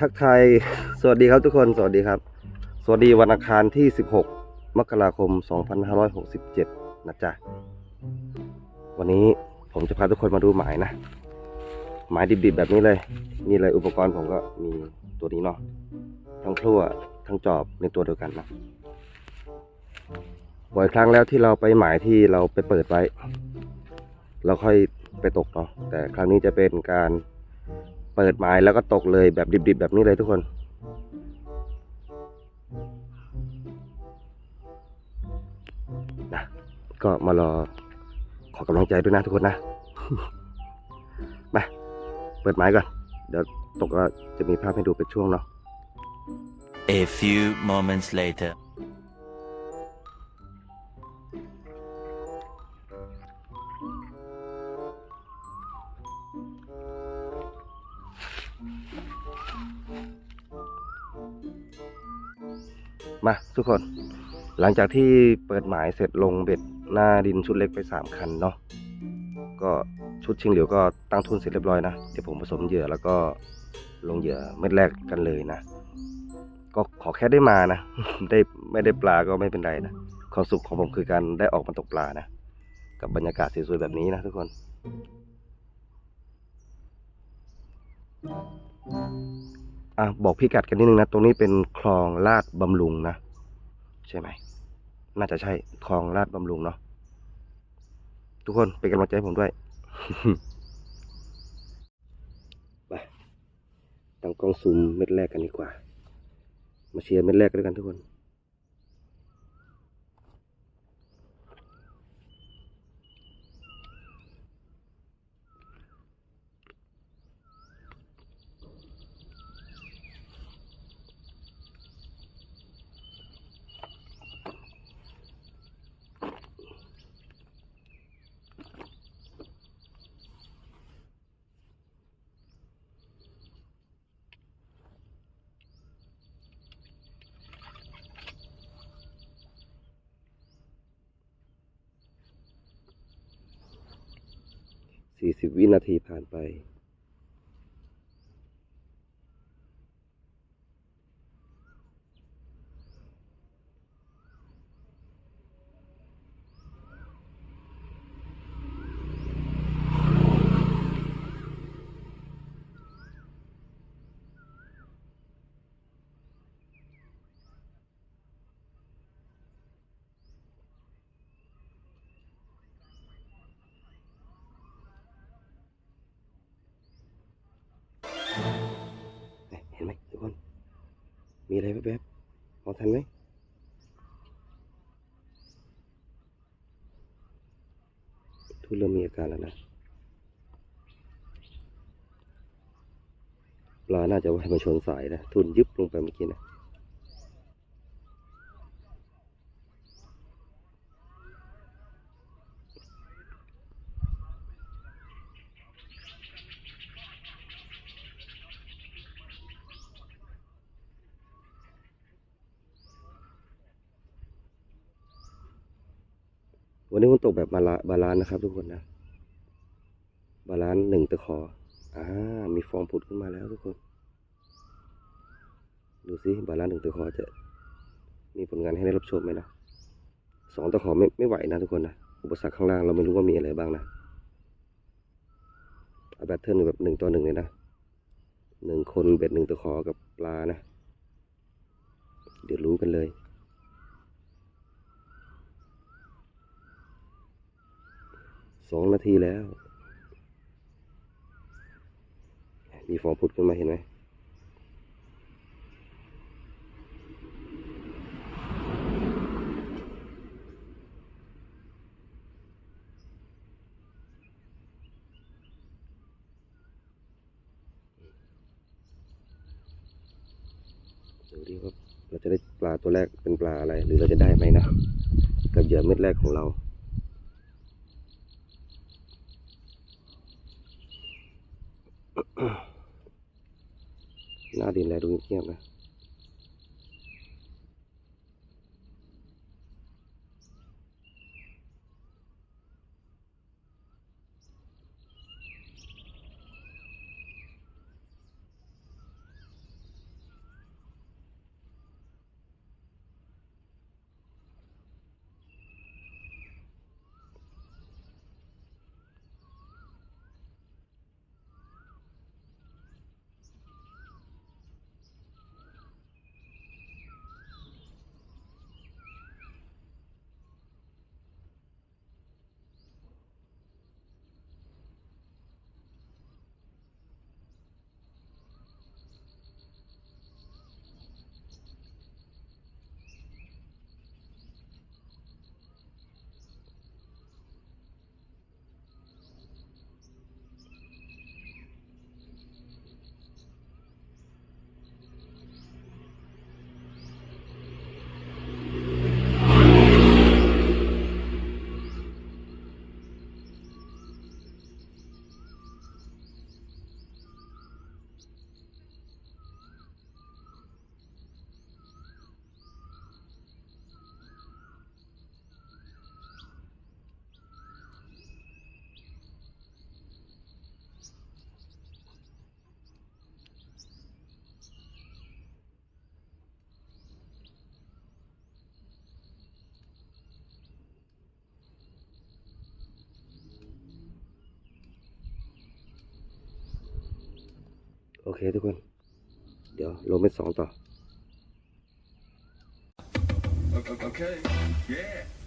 ทักทายสวัสดีครับทุกคนสวัสดีครับ สวัสดีวันอังคารที่ 16 มกราคม 2567 นะจ๊ะ วันนี้ผมจะพาทุกคนมาดูหมายนะ หมายดิบๆแบบนี้เลย นี่เลยอุปกรณ์ผมก็มีตัวนี้เนาะทั้งพลั่วทั้งจอบในตัวเดียวกันนะบ่อยครั้งแล้วที่เราไปหมายที่เราไปเปิดไว้เราค่อยไปตกเนาะแต่ครั้งนี้จะเป็นการ ปิดหมายแล้วก็ตกเลยแบบดิบๆ แบบนี้เลยทุกคน นะก็มารอขอกำลังใจด้วยนะทุกคนนะมาเปิดหมายก่อน เดี๋ยวตกก็จะมีภาพให้ดูเป็นช่วงเนาะ A few moments later. มาทุกคน หลังจากที่เปิดหมายเสร็จลงเบ็ดหน้าดินชุดเล็กไปสามคันเนาะก็ชุดชิงเหลียวก็ตั้งทุนเสร็จเรียบร้อยนะ เดี๋ยวผมผสมเหยื่อแล้วก็ลงเหยื่อเม็ดแรกกันเลยนะ ก็ขอแค่ได้มานะ ได้ไม่ได้ปลาก็ไม่เป็นไรนะความสุขของผมคือการได้ออกมาตกปลานะ กับบรรยากาศสวยๆแบบนี้นะทุกคน อะบอกพี่กัดกันนิดนึงนะ ตรงนี้เป็นคลองลาดบำรุงนะ ใช่ไหม น่าจะใช่คลองลาดบำรุงเนาะ ทุกคนเป็นกำลังใจให้ผมด้วยไปตั้งกล้องซูมเม็ดแรกกันดีกว่า มาเชียร์เม็ดแรกกันด้วยกันทุกคน สี่สิบวินาทีผ่านไป มีอะไรแวบๆมองทันไหมทุนเริ่มมีอาการแล้วนะ ปลาน่าจะว่ายมาชนสายนะ ทุนยึบลงไปเมื่อกี้นะ วันนี้มันตกแบบบาลาบาลานนะครับทุกคนนะ บาลานหนึ่งตะขออ่ามีฟองผุดขึ้นมาแล้วทุกคน ดูสิบาลานหนึ่งตะขอจะ มีผลงานให้ได้รับชมไหมนะสองตะขอไม่ไม่ไหวนะทุกคนนะ อุปสรรคข้างล่างเราไม่รู้ว่ามีอะไรบ้างนะเอาแบตเทิลแบบหนึ่งต่อหนึ่งเลยนะหนึ่งคนเบ็ดหนึ่งตะขอกับปลานะ เดี๋ยวรู้กันเลย สองนาทีแล้ว มีฟองผุดขึ้นมาเห็นไหมดูดิว่าเราจะได้ปลาตัวแรกเป็นปลาอะไร หรือเราจะได้ไหมนะ กับเหยื่อเม็ดแรกของเรา น้าดินแลดูเงียบๆนะ อ อเคทุกคน เดี๋ยวลงเป็นสองต่อ Okay. Yeah.